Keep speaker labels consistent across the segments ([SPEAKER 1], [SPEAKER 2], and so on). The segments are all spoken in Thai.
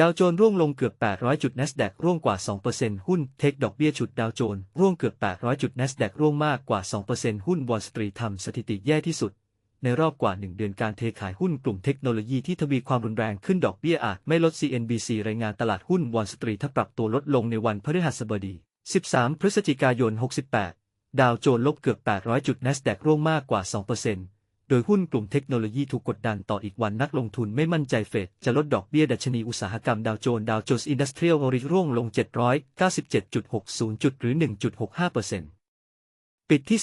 [SPEAKER 1] ดาวโจนร่วงลงเกือบ 800 จุด NASDAQ ร่วงกว่า 2%หุ้นเทคดอกเบี้ยฉุดดาวโจนร่วงเกือบ 800 จุด NASDAQ ร่วงมากกว่า 2%หุ้นวอลสตรีทำสถิติแย่ที่สุด ในรอบกว่า 1 เดือนการเทขายหุ้นกลุ่มเทคโนโลยีที่ทวีความรุนแรงขึ้นดอกเบี้ยอาจไม่ลด CNBC รายงานตลาดหุ้นวอลสตรีทปรับตัวลดลงในวันพฤหัสบดี 13 พฤศจิกายน 68 ดาวโจนลบเกือบ 800 จุด NASDAQ ร่วงมากกว่า 2% โดยหุ้นกลุ่มเทคโนโลยีถูกกดดันต่ออีกวันนักลงทุนไม่มั่นใจเฟดจะลดดอกเบี้ยดัชนีอุตสาหกรรมดาวโจนส์ดาวโจนส์อินดัสทรียลริร่วงลง 797.60 จุดหรือ 1.65%ปิดที่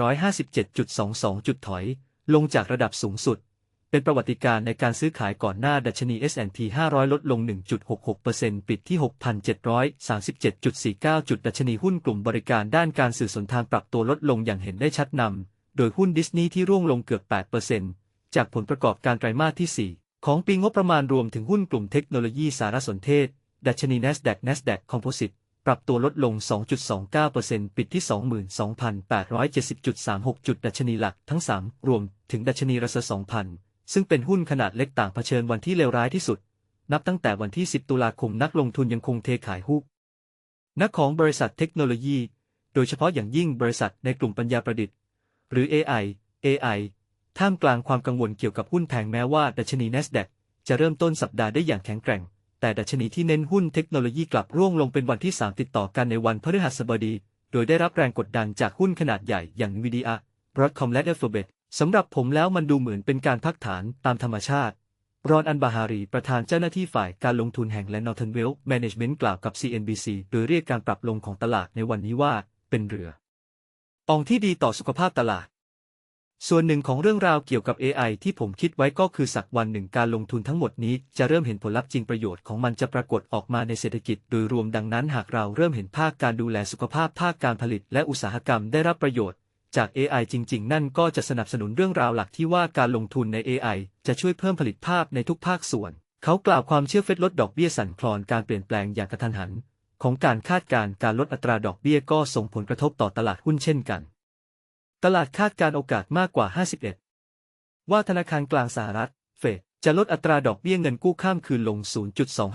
[SPEAKER 1] 47,457.22 จุดถอย ลงจากระดับสูงสุด เป็นประวัติการในการซื้อขายก่อนหน้าดัชนี S&P 500 ลดลง 1.66%ปิดที่ 6,737.49 จุดดัชนีหุ้นกลุ่มบริการด้านการสื่อสนทางปรับตัวลดลงอย่างเห็นได้ชัดนำ โดยหุ้นดิสนีย์ที่ร่วงลงเกือบ8%จากผลประกอบการไตรมาสที่ 4 ของปีงบประมาณรวมถึงหุ้นกลุ่มเทคโนโลยีสารสนเทศ ดัชนี NASDAQ NASDAQ Composite ปรับตัวลดลง 2.29%ปิดที่ 22,870.36 จุด ดัชนีหลักทั้ง 3 รวมถึงดัชนีรัส2,000 ซึ่งเป็นหุ้นขนาดเล็กต่างเผชิญวันที่เลวร้ายที่สุด นับตั้งแต่วันที่ 10 ตุลาคมนักลงทุนยังคงเทขายหุ้นนักของบริษัทเทคโนโลยี โดยเฉพาะอย่างยิ่งบริษัทในกลุ่มปัญญาประดิษฐ์ หรือ AI AI ท่ามกลางความกังวลเกี่ยวกับหุ้นแพงแม้ว่าดัชนี NASDAQ จะเริ่มต้นสัปดาห์ได้อย่างแข็งแกร่ง แต่ดัชนีที่เน้นหุ้นเทคโนโลยีกลับร่วงลงเป็นวันที่ 3 ติดต่อกันในวันพฤหัสบดี โดยได้รับแรงกดดันจากหุ้นขนาดใหญ่อย่าง Nvidia Broadcom และ Alphabet สำหรับผมแล้วมันดูเหมือนเป็นการพักฐานตามธรรมชาติ รอนอันบาฮารี ประธานเจ้าหน้าที่ฝ่ายการลงทุนแห่งและ Northern Wealth Management กล่าวกับ CNBC โดยเรียกการปรับลงของตลาดในวันนี้ว่าเป็นเรืออ องที่ดีต่อสุขภาพตลาด ส่วนหนึ่งของเรื่องราวเกี่ยวกับ AI ที่ผมคิดไว้ก็คือสักวันหนึ่งการลงทุนทั้งหมดนี้จะเริ่มเห็นผลลัพธ์จริงประโยชน์ของมันจะปรากฏออกมาในเศรษฐกิจโดยรวมดังนั้นหากเราเริ่มเห็นภาคการดูแลสุขภาพภาคการผลิตและอุตสาหกรรมได้รับประโยชน์จาก AI จริง ๆ นั่นก็จะสนับสนุนเรื่องราวหลักที่ว่าการลงทุนใน AI จะช่วยเพิ่มผลิตภาพในทุกภาคส่วน เขากล่าวความเชื่อเฟดลดดอกเบี้ยสั่นคลอนการเปลี่ยนแปลงอย่างกระทันหัน ของการคาดการณ์การลดอัตราดอกเบี้ยก็ส่งผลกระทบต่อตลาดหุ้นเช่นกัน ตลาดคาดการณ์โอกาสมากกว่า 51 ว่าธนาคารกลางสหรัฐ เฟดจะลดอัตราดอกเบี้ยเงินกู้ข้ามคืนลง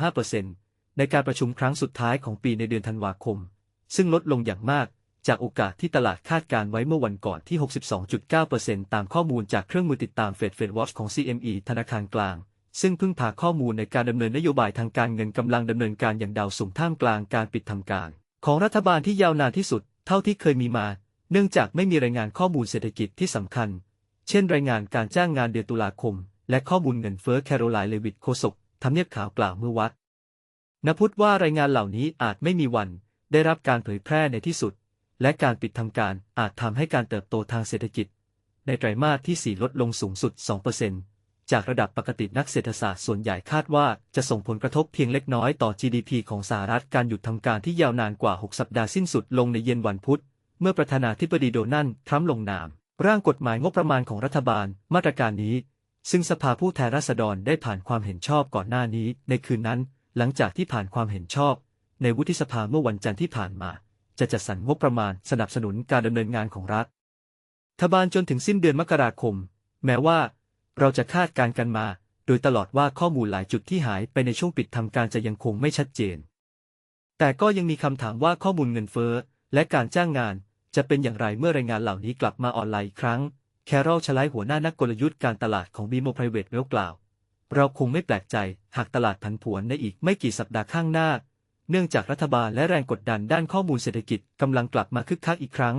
[SPEAKER 1] 0.25%ในการประชุมครั้งสุดท้ายของปีในเดือนธันวาคม ซึ่งลดลงอย่างมากจากโอกาสที่ตลาดคาดการไว้เมื่อวันก่อนที่ 62.9%ตามข้อมูลจากเครื่องมือติดตามเฟดเฟดวอชของ CME ธนาคารกลาง ซึ่งพึ่งพาข้อมูลในการดำเนินนโยบายทางการเงินกำลังดำเนินการอย่างดาวสูงท่ามกลางการปิดทำการ ของรัฐบาลที่ยาวนานที่สุด เท่าที่เคยมีมา เนื่องจากไม่มีรายงานข้อมูลเศรษฐกิจที่สำคัญ เช่น รายงานการจ้างงานเดือนตุลาคม และข้อมูลเงินเฟ้อแคโรไลน์เลวิตโคศกทำเนียบข่าวกล่าวเมื่อวัดนพุทธว่ารายงานเหล่านี้อาจไม่มีวัน ได้รับการเผยแพร่ในที่สุด และการปิดทำการอาจทำให้การเติบโตทางเศรษฐกิจ ในไตรมาสที่ 4 ลดลงสูงสุด 2% จากระดับปกตินักเศรษฐศาสตร์ส่วนใหญ่คาดว่าจะส่งผลกระทบเพียงเล็กน้อยต่อ GDP ของสหรัฐการหยุดทำการที่ยาวนานกว่า 6 สัปดาห์สิ้นสุดลงในเย็นวันพุธ เมื่อประธานาธิบดีโดนัลด์ทรัมป์ลงนาม ร่างกฎหมายงบประมาณของรัฐบาล มาตรการนี้ ซึ่งสภาผู้แทนราษฎรได้ผ่านความเห็นชอบก่อนหน้านี้ ในคืนนั้น หลังจากที่ผ่านความเห็นชอบ ในวุฒิสภาเมื่อวันจันทร์ที่ผ่านมา จะจัดสรรงบประมาณสนับสนุนการดำเนินงานของรัฐทบาลจนถึงสิ้นเดือนมกราคม แม้ว่า เราจะคาดการณ์กันมา โดยตลอดว่าข้อมูลหลายจุดที่หายไปในช่วงปิดทำการจะยังคงไม่ชัดเจน แต่ก็ยังมีคำถามว่าข้อมูลเงินเฟ้อและการจ้างงาน จะเป็นอย่างไรเมื่อรายงานเหล่านี้กลับมาออนไลน์อีกครั้ง แคโรลชไลหัวหน้านักกลยุทธ์การตลาดของ BMO Private Wealth กล่าว เราคงไม่แปลกใจหากตลาดผันผวนในอีกไม่กี่สัปดาห์ข้างหน้า เนื่องจากรัฐบาลและแรงกดดันด้านข้อมูลเศรษฐกิจกำลังกลับมาคึกคักอีกครั้ง